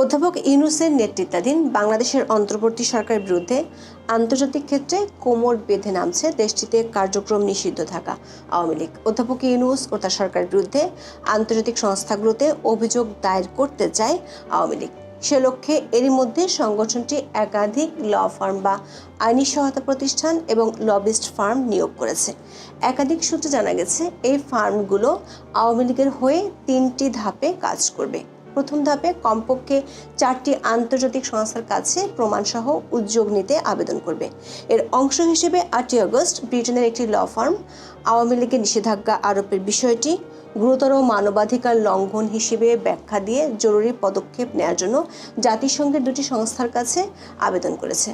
অধ্যাপক ইউনুসের নেতৃত্বাধীন বাংলাদেশের অন্তর্বর্তী সরকারের বিরুদ্ধে আন্তর্জাতিক ক্ষেত্রে কোমর বেঁধে নামছে দেশটিতে কার্যক্রম নিষিদ্ধ থাকা আওয়ামী লীগ। অধ্যাপক ইউনুস ও তার সরকারের বিরুদ্ধে আন্তর্জাতিক সংস্থাগুলোতে অভিযোগ দায়ের করতে চায় আওয়ামী লীগ। সে লক্ষ্যে এরই মধ্যে সংগঠনটি একাধিক ল ফার্ম বা আইনি সহায়তা প্রতিষ্ঠান এবং লবিস্ট ফার্ম নিয়োগ করেছে। একাধিক সূত্রে জানা গেছে, এই ফার্মগুলো আওয়ামী লীগের হয়ে তিনটি ধাপে কাজ করবে। প্রথম ধাপে কমপক্ষে চারটি আন্তর্জাতিক সংস্থার কাছে প্রমাণসহ উদ্যোগ নিতে আবেদন করবে। এর অংশ হিসেবে আটই আগস্ট ব্রিটেনের একটি ল ফার্ম, আওয়ামী লীগের নিষেধাজ্ঞা আরোপের বিষয়টি, গুরুতর মানবাধিকার লঙ্ঘন হিসেবে ব্যাখ্যা দিয়ে জরুরি পদক্ষেপ নেওয়ার জন্য জাতিসংঘের দুটি সংস্থার কাছে আবেদন করেছে।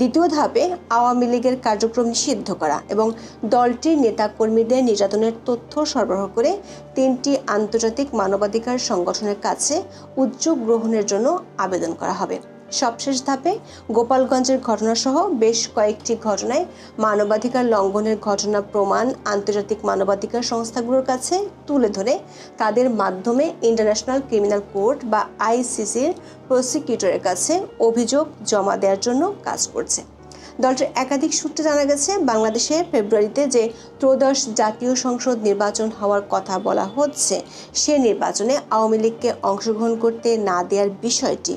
দ্বিতীয় ধাপে আওয়ামী লীগের কার্যক্রম নিষিদ্ধ করা এবং দলটির নেতাকর্মীদের নির্যাতনের তথ্য সরবরাহ করে তিনটি আন্তর্জাতিক মানবাধিকার সংগঠনের কাছে উদ্যোগ গ্রহণের জন্য আবেদন করা হবে। সবশেষ ধাপে গোপালগঞ্জের ঘটনাসহ বেশ কয়েকটি ঘটনায় মানবাধিকার লঙ্ঘনের ঘটনা প্রমাণ আন্তর্জাতিক মানবাধিকার সংস্থাগুলোর কাছে তুলে ধরে। তাদের মাধ্যমে ইন্টারন্যাশনাল ক্রিমিনাল কোর্ট বা আইসিসির প্রসিকিউটরের কাছে অভিযোগ জমা দেওয়ার জন্য কাজ করছে। দলটির একাধিক সূত্রে জানা গেছে, বাংলাদেশে ফেব্রুয়ারিতে যে ত্রয়োদশ জাতীয় সংসদ নির্বাচন হওয়ার কথা বলা হচ্ছে, সে নির্বাচনে আওয়ামী লীগকে অংশগ্রহণ করতে না দেওয়ার বিষয়টি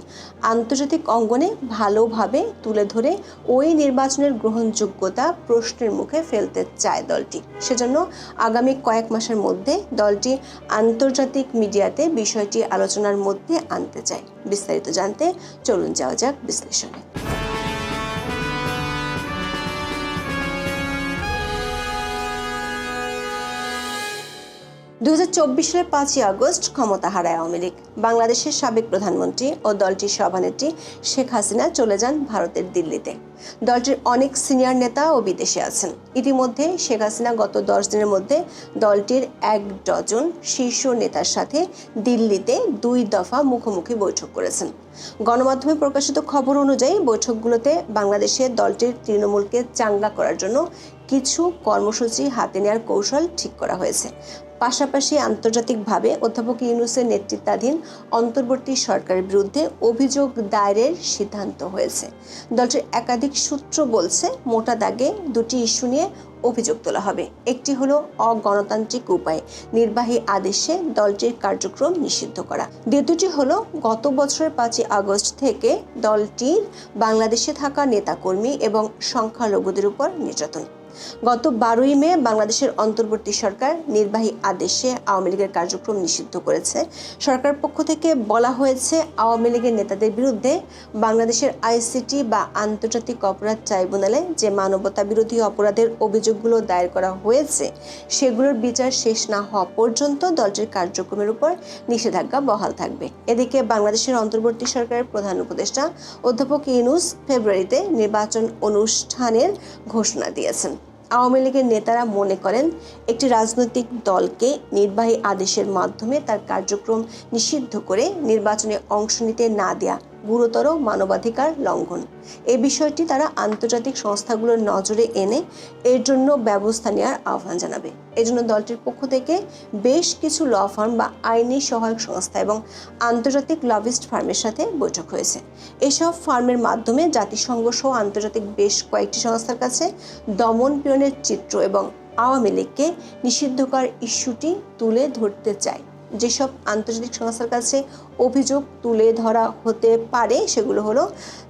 আন্তর্জাতিক অঙ্গনে ভালোভাবে তুলে ধরে ওই নির্বাচনের গ্রহণযোগ্যতা প্রশ্নের মুখে ফেলতে চায় দলটি। সেজন্য আগামী কয়েক মাসের মধ্যে দলটি আন্তর্জাতিক মিডিয়াতে বিষয়টি আলোচনার মধ্যে আনতে চায়। বিস্তারিত জানতে চলুন যাওয়া যাক বিশ্লেষণে। দু সালের পাঁচই আগস্ট ক্ষমতা হারায় আওয়ামী লীগ। বাংলাদেশের সাবেক প্রধানমন্ত্রী ও দলটির সভানেত্রী শেখ হাসিনা চলে যান ভারতের দিল্লিতে। দলটির অনেক সিনিয়র নেতা ও বিদেশে আছেন। ইতিমধ্যে শেখ হাসিনা গত দশ দিনের মধ্যে দলটির এক ডজন শীর্ষ নেতার সাথে দিল্লিতে দুই দফা মুখোমুখি বৈঠক করেছেন। গণমাধ্যমে প্রকাশিত খবর অনুযায়ী বৈঠকগুলোতে বাংলাদেশে দলটির তৃণমূলকে চাঙ্গা করার জন্য কিছু কর্মসূচি হাতে নেওয়ার কৌশল ঠিক করা হয়েছে। পাশাপাশি আন্তর্জাতিকভাবে অধ্যাপক ইউনুসের নেতৃত্বাধীন অন্তর্বর্তী সরকারের বিরুদ্ধে অভিযোগ দায়েরের সিদ্ধান্ত হয়েছে। দলটির একাধিক সূত্র বলছে, মোটা দাগে দুটি ইস্যু নিয়ে অভিযোগ তোলা হবে। একটি হলো অগণতান্ত্রিক উপায়ে, নির্বাহী আদেশে দলটির কার্যক্রম নিষিদ্ধ করা। দ্বিতীয়টি হলো, গত বছরের পাঁচই আগস্ট থেকে দলটির বাংলাদেশে থাকা নেতাকর্মী এবং সংখ্যালঘুদের উপর নির্যাতন। গত বারোই মে বাংলাদেশের অন্তর্বর্তী সরকার নির্বাহী আদেশে আওয়ামী লীগের কার্যক্রম নিষিদ্ধ করেছে। সরকার পক্ষ থেকে বলা হয়েছে, আওয়ামী লীগের নেতাদের বিরুদ্ধে বাংলাদেশের আইসিটি বা আন্তর্জাতিক অপরাধ ট্রাইব্যুনালে যে মানবতা বিরোধী অপরাধের অভিযোগগুলো দায়ের করা হয়েছে, সেগুলোর বিচার শেষ না হওয়া পর্যন্ত দলটির কার্যক্রমের উপর নিষেধাজ্ঞা বহাল থাকবে। এদিকে বাংলাদেশের অন্তর্বর্তী সরকারের প্রধান উপদেষ্টা অধ্যাপক ইউনুস ফেব্রুয়ারিতে নির্বাচন অনুষ্ঠানের ঘোষণা দিয়েছেন। আওয়ামী লীগের নেতারা মনে করেন একটি রাজনৈতিক দলকে নির্বাহী আদেশের মাধ্যমে তার কার্যক্রম নিষিদ্ধ করে নির্বাচনে অংশ নিতে না দেয়া গুরুতর মানবাধিকার লঙ্ঘন। এ বিষয়টি তারা আন্তর্জাতিক সংস্থাগুলোর নজরে এনে এর জন্য ব্যবস্থা নেওয়ার আহ্বান জানাবে। এজন্য দলটির পক্ষ থেকে বেশ কিছু ল ফার্ম বা আইনি সহায়ক সংস্থা এবং আন্তর্জাতিক লবিস্ট ফার্মের সাথে বৈঠক হয়েছে। এসব ফার্মের মাধ্যমে জাতিসংঘ সহ আন্তর্জাতিক বেশ কয়েকটি সংস্থার কাছে দমন পীড়নের চিত্র এবং আওয়ামী লীগকে নিষিদ্ধকার ইস্যুটি তুলে ধরতে চায়। যেসব আন্তর্জাতিক সংস্থার কাছে অভিযোগ তুলে ধরা হতে পারে, সেগুলো হলো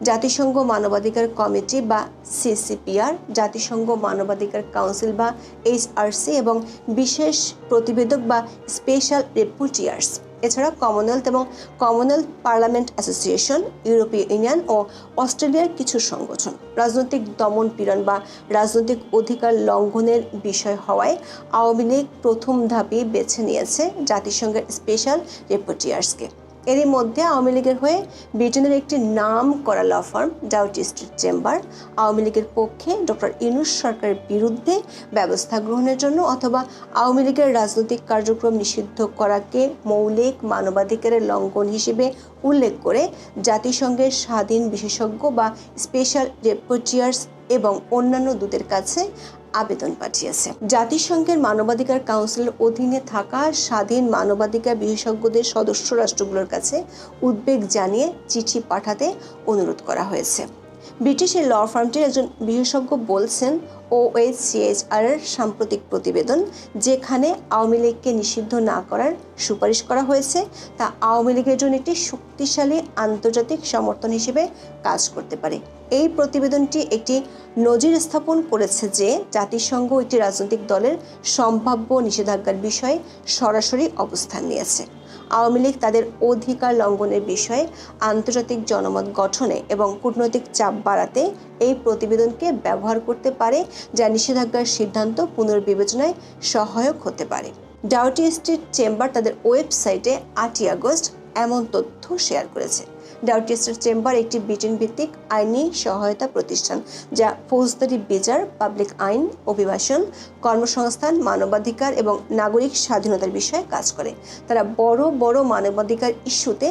জাতিসংঘ মানবাধিকার কমিটি বা সিসিপিআর, জাতিসংঘ মানবাধিকার কাউন্সিল বা এইচআরসি এবং বিশেষ প্রতিবেদক বা স্পেশাল রিপোর্টিয়ার্স এছাড়া কমনওয়েলথ এবং কমনওয়েলথ পার্লামেন্ট অ্যাসোসিয়েশন ইউরোপীয় ইউনিয়ন ও অস্ট্রেলিয়ার কিছু সংগঠন। রাজনৈতিক দমন পীড়ন বা রাজনৈতিক অধিকার লঙ্ঘনের বিষয় হওয়ায় আওয়ামী লীগ প্রথম ধাপে বেছে নিয়েছে জাতিসংঘের স্পেশাল রিপোর্টিয়ার্সকে। এরই মধ্যে আওয়ামী লীগের হয়ে ব্রিটেনের একটি নাম করা law firm Doughty Street Chamber Awami লীগের পক্ষে ডক্টর ইনুস সরকারের বিরুদ্ধে ব্যবস্থা গ্রহণের জন্য অথবা আওয়ামী লীগের রাজনৈতিক কার্যক্রম নিষিদ্ধ করাকে মৌলিক মানবাধিকারের লঙ্ঘন হিসেবে উল্লেখ করে জাতিসংঘের স্বাধীন বিশেষজ্ঞ বা স্পেশাল রেপোর্টিয়ার্স এবং অন্যান্য দূতের কাছে আবেদন পাঠিয়েছে। জাতিসংঘের মানবাধিকার কাউন্সিলের অধীনে থাকা স্বাধীন মানবাধিকার বিশেষজ্ঞদের সদস্য রাষ্ট্রগুলোর কাছে উদ্বেগ জানিয়ে চিঠি পাঠাতে অনুরোধ করা হয়েছে। ব্রিটিশের ল ফার্মটির একজন বিশেষজ্ঞ বলছেন ওএইচসিএইচআর এর সাম্প্রতিক প্রতিবেদন, যেখানে আওয়ামী লীগকে নিষিদ্ধ না করার সুপারিশ করা হয়েছে, তা আওয়ামী লীগের জন্য একটি শক্তিশালী আন্তর্জাতিক সমর্থন হিসেবে কাজ করতে পারে। এই প্রতিবেদনটি একটি নজির স্থাপন করেছে যে, জাতিসংঘ একটি রাজনৈতিক দলের সম্ভাব্য নিষেধাজ্ঞার বিষয়ে সরাসরি অবস্থান নিয়েছে। আওয়ামী লীগ তাদের অধিকার লঙ্ঘনের বিষয়ে আন্তর্জাতিক জনমত গঠনে এবং কূটনৈতিক চাপ বাড়াতে এই প্রতিবেদনকে ব্যবহার করতে পারে যা নিষেধাজ্ঞার সিদ্ধান্ত পুনর্বিবেচনায় সহায়ক হতে পারে। ডাউটি স্ট্রিট চেম্বার তাদের ওয়েবসাইটে আটই আগস্ট এমন তথ্য শেয়ার করেছে। ডাউটি স্ট্রিট চেম্বার একটি ব্রিটেন ভিত্তিক আইনি সহায়তা প্রতিষ্ঠান, যা ফৌজদারি বিচার পাবলিক আইন, অভিবাসন, কর্মসংস্থান, মানবাধিকার এবং নাগরিক স্বাধীনতার বিষয়ে কাজ করে। তারা বড় বড় মানবাধিকার ইস্যুতে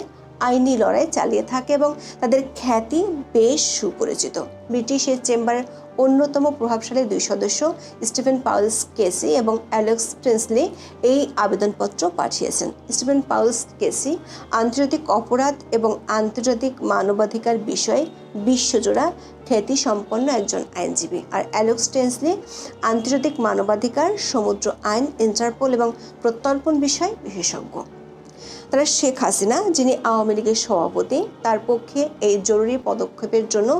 আইনি লড়াই চালিয়ে থাকে এবং তাদের খ্যাতি বেশ সুপরিচিত। ব্রিটিশের চেম্বারের অন্যতম প্রভাবশালী দুই সদস্য স্টিফেন পাউলস কেসি এবং অ্যালেক্স প্রিন্সলি এই আবেদনপত্র পাঠিয়েছেন। স্টিফেন পাউলস কেসি আন্তর্জাতিক অপরাধ এবং আন্তর্জাতিক মানবাধিকার বিষয়ে বিশ্বজোড়া খ্যাতি সম্পন্ন একজন আইনজীবী। আর অ্যালেক্স টেন্সলি আন্তর্জাতিক মানবাধিকার, সমুদ্র আইন, ইন্টারপোল এবং প্রত্যর্পণ বিষয় বিশেষজ্ঞ। তারা শেখ হাসিনা, যিনি আওয়ামী লীগের সভাপতি, তার পক্ষে এই জরুরি পদক্ষেপের জন্য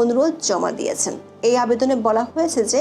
অনুরোধ জমা দিয়েছেন। এই আবেদনে বলা হয়েছে যে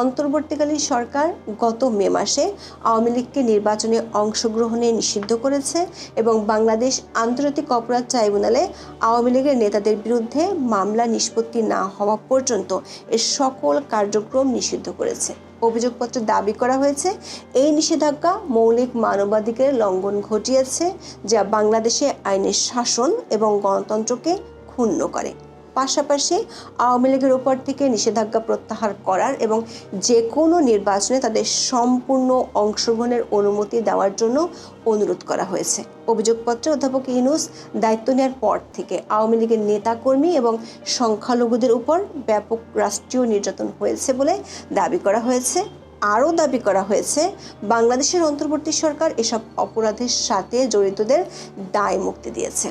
অন্তর্বর্তীকালীন সরকার গত মে মাসে আওয়ামী লীগকে নির্বাচনে অংশগ্রহণে নিষিদ্ধ করেছে এবং বাংলাদেশ আন্তর্জাতিক অপরাধ ট্রাইব্যুনালে আওয়ামী লীগের নেতাদের বিরুদ্ধে মামলা নিষ্পত্তি না হওয়া পর্যন্ত এর সকল কার্যক্রম নিষিদ্ধ করেছে। অভিযোগপত্রে দাবি করা হয়েছে, এই নিষেধাজ্ঞা মৌলিক মানবাধিকারের লঙ্ঘন ঘটিয়েছে, যা বাংলাদেশে আইনের শাসন এবং গণতন্ত্রকে ক্ষুণ্ণ করে। পাশাপাশি আওয়ামী লীগের উপর থেকে নিষেধাজ্ঞা প্রত্যাহার করার এবং যে কোনো নির্বাচনে তাদের সম্পূর্ণ অংশগ্রহণের অনুমতি দেওয়ার জন্য অনুরোধ করা হয়েছে। অভিযোগপত্রে অধ্যাপক ইউনুস দায়িত্ব নেওয়ার পর থেকে আওয়ামী লীগের নেতাকর্মী এবং সংখ্যালঘুদের উপর ব্যাপক রাষ্ট্রীয় নির্যাতন হয়েছে বলে দাবি করা হয়েছে। আরও দাবি করা হয়েছে, বাংলাদেশের অন্তর্বর্তী সরকার এসব অপরাধের সাথে জড়িতদের দায় মুক্তি দিয়েছে।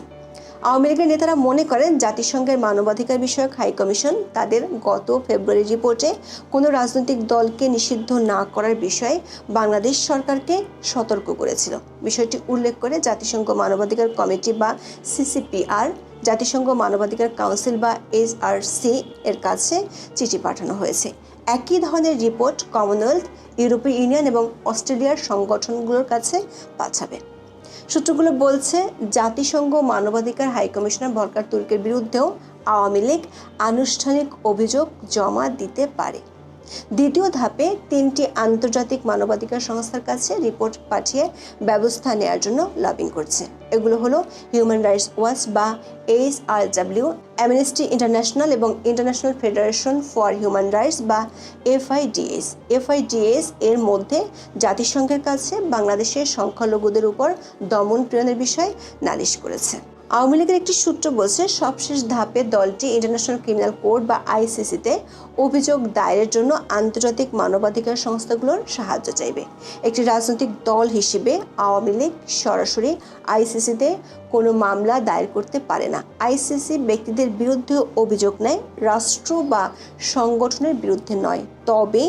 আওয়ামী লীগের নেতারা মনে করেন জাতিসংঘের মানবাধিকার বিষয়ক হাই কমিশন তাদের গত ফেব্রুয়ারি রিপোর্টে কোনো রাজনৈতিক দলকে নিষিদ্ধ না করার বিষয়ে বাংলাদেশ সরকারকে সতর্ক করেছিল। বিষয়টি উল্লেখ করে জাতিসংঘ মানবাধিকার কমিটি বা সিসিপিআর, জাতিসংঘ মানবাধিকার কাউন্সিল বা এইচআরসি এর কাছে চিঠি পাঠানো হয়েছে। একই ধরনের রিপোর্ট কমনওয়েলথ, ইউরোপীয় ইউনিয়ন এবং অস্ট্রেলিয়ার সংগঠনগুলোর কাছে পাঠাবে। সূত্রগুলো বলছে, জাতিসংঘ মানবাধিকার হাইকমিশনার ভরকার তুর্কের বিরুদ্ধেও আওয়ামী লীগ আনুষ্ঠানিক অভিযোগ জমা দিতে পারে। দ্বিতীয় ধাপে তিনটি আন্তর্জাতিক মানবাধিকার সংস্থার কাছে রিপোর্ট পাঠিয়ে ব্যবস্থা নেওয়ার জন্য লবিং করছে। এগুলো হলো হিউম্যান রাইটস ওয়াচ বা H R W Amnesty International এবং International Federation for Human Rights বা এফআইডিএস এফআইডিএস এর মধ্যে জাতিসংঘের কাছে বাংলাদেশের সংখ্যালঘুদের উপর দমন পীড়নের বিষয়ে নালিশ করেছে। আওয়ামী লীগের একটি সূত্র বলছে, সবশেষ ধাপে দলটি ইন্টারন্যাশনাল ক্রিমিনাল কোর্ট বা আইসিসিতে অভিযোগ দায়েরের জন্য আন্তর্জাতিক মানবাধিকার সংস্থাগুলোর সাহায্য চাইবে। একটি রাজনৈতিক দল হিসেবে আওয়ামী লীগ সরাসরি আইসিসিতে কোনো মামলা দায়ের করতে পারে না। আইসিসি ব্যক্তিদের বিরুদ্ধে অভিযোগ নেয়, রাষ্ট্র বা সংগঠনের বিরুদ্ধে নয়। তবে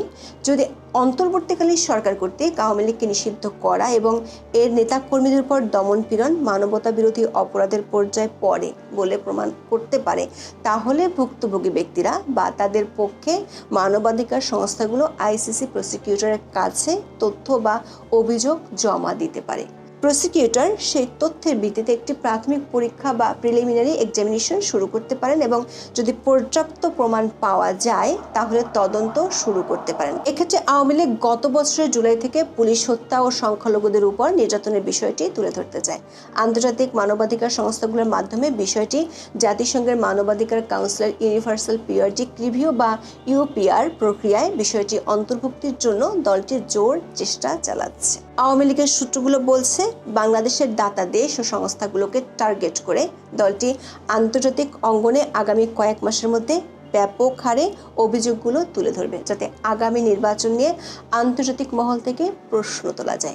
যদি অন্তর্বর্তীকালীন সরকার কর্তৃক আওয়ামী লীগকে নিষিদ্ধ করা এবং এর নেতাকর্মীদের উপর দমনপীড়ন মানবতা বিরোধী অপরাধের পর্যায়ে পড়ে বলে প্রমাণ করতে পারে, তাহলে ভুক্তভোগী ব্যক্তিরা বা তাদের পক্ষে মানবাধিকার সংস্থাগুলো আইসিসি প্রসিকিউটরের কাছে তথ্য বা অভিযোগ জমা দিতে পারে। প্রসিকিউটর সেই তথ্যের ভিত্তিতে একটি প্রাথমিক পরীক্ষা বা প্রিলিমিনারি এক্সামিনেশন শুরু করতে পারেন এবং যদি পর্যাপ্ত প্রমাণ পাওয়া যায়, তাহলে তদন্ত শুরু করতে পারেন। এক্ষেত্রে আওয়ামী লীগ গত বছরের জুলাই থেকে পুলিশ হত্যা ও সংখ্যালঘুদের উপর নির্যাতনের বিষয়টি তুলে ধরতে চায়। আন্তর্জাতিক মানবাধিকার সংস্থাগুলোর মাধ্যমে বিষয়টি জাতিসংঘের মানবাধিকার কাউন্সিলের ইউনিভার্সাল পিরিয়ডিক রিভিউ বা ইউপিআর প্রক্রিয়ায় বিষয়টি অন্তর্ভুক্তির জন্য দলটি জোর চেষ্টা চালাচ্ছে। আওয়ামী লীগের সূত্রগুলো বলছে বাংলাদেশের দাতা দেশ ও সংস্থাগুলোকে টার্গেট করে দলটি আন্তর্জাতিক অঙ্গনে আগামী কয়েক মাসের মধ্যে ব্যাপক হারে অভিযোগগুলো তুলে ধরবে, যাতে আগামী নির্বাচন নিয়ে আন্তর্জাতিক মহল থেকে প্রশ্ন তোলা যায়।